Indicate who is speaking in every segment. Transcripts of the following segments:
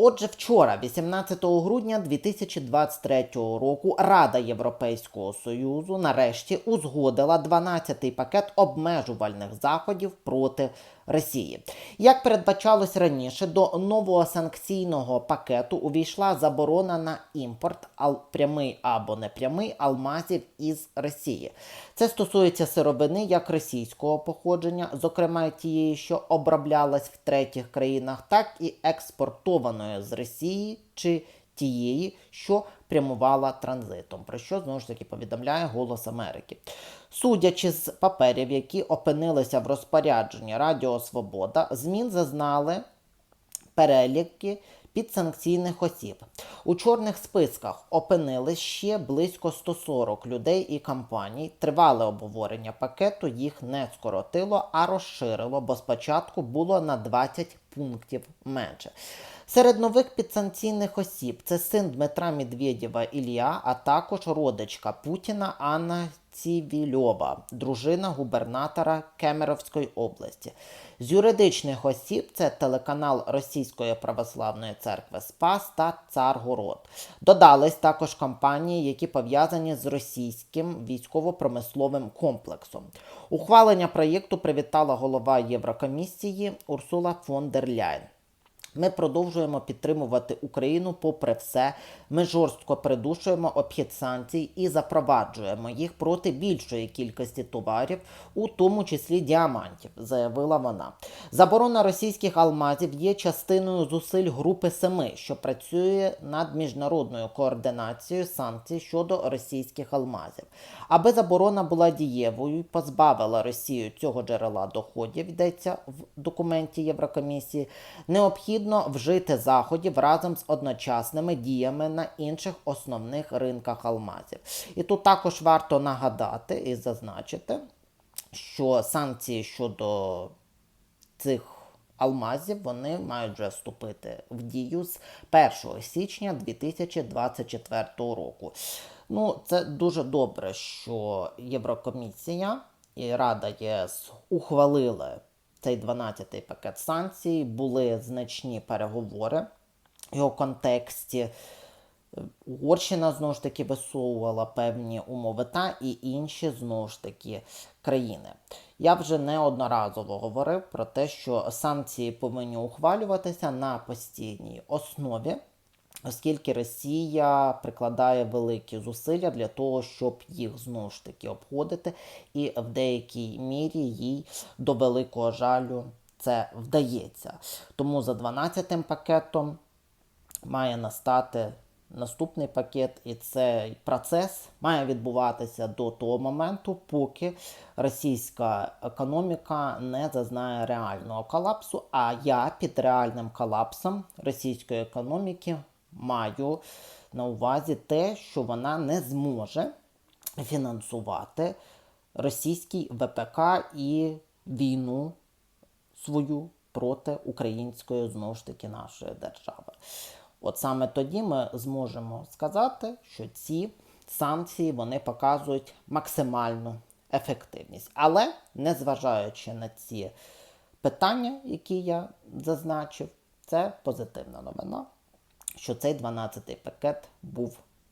Speaker 1: Отже, вчора, 18 грудня 2023 року, Рада Європейського Союзу нарешті узгодила 12-й пакет обмежувальних заходів проти Росії. Як передбачалось раніше, до нового санкційного пакету увійшла заборона на імпорт прямий або непрямий алмазів із Росії. Це стосується сировини як російського походження, зокрема тієї, що оброблялась в третіх країнах, так і експортованої з Росії чи тієї, що прямувала транзитом, про що знову ж таки повідомляє Голос Америки. Судячи з паперів, які опинилися в розпорядженні Радіо Свобода, змін зазнали переліки підсанкційних осіб. У чорних списках опинились ще близько 140 людей і компаній. Тривале обговорення пакету їх не скоротило, а розширило, бо спочатку було на 20 пунктів менше. Серед нових підсанкційних осіб це син Дмитра Медведєва Ілля, а також родичка Путіна Анна Цівільова, дружина губернатора Кемеровської області. З юридичних осіб це телеканал Російської православної церкви Спас та Царгород. Додались також компанії, які пов'язані з російським військово-промисловим комплексом. Ухвалення проєкту привітала голова Єврокомісії Урсула фон дер Ляйн. Ми продовжуємо підтримувати Україну попри все. Ми жорстко придушуємо обхід санкцій і запроваджуємо їх проти більшої кількості товарів, у тому числі діамантів, заявила вона. Заборона російських алмазів є частиною зусиль групи семи, що працює над міжнародною координацією санкцій щодо російських алмазів. Аби заборона була дієвою позбавила Росію цього джерела доходів, йдеться в документі Єврокомісії, необхідно вжити заходів разом з одночасними діями на інших основних ринках алмазів. І тут також варто нагадати і зазначити, що санкції щодо цих алмазів вони мають вже вступити в дію з 1 січня 2024 року. Ну, це дуже добре, що Єврокомісія і Рада ЄС ухвалили цей 12-й пакет санкцій, були значні переговори в його контексті. Угорщина знову ж таки висовувала певні умови та і інші знову ж таки країни. Я вже неодноразово говорив про те, що санкції повинні ухвалюватися на постійній основі, оскільки Росія прикладає великі зусилля для того, щоб їх знову ж таки обходити, і в деякій мірі їй до великого жалю це вдається. Тому за 12-м пакетом має настати наступний пакет, і цей процес має відбуватися до того моменту, поки російська економіка не зазнає реального колапсу. А я під реальним колапсом російської економіки маю на увазі те, що вона не зможе фінансувати російський ВПК і війну свою проти української знову ж таки нашої держави. От саме тоді ми зможемо сказати, що ці санкції вони показують максимальну ефективність. Але незважаючи на ці питання, які я зазначив, це позитивна новина, що цей 12-й пакет був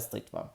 Speaker 1: щастить вам!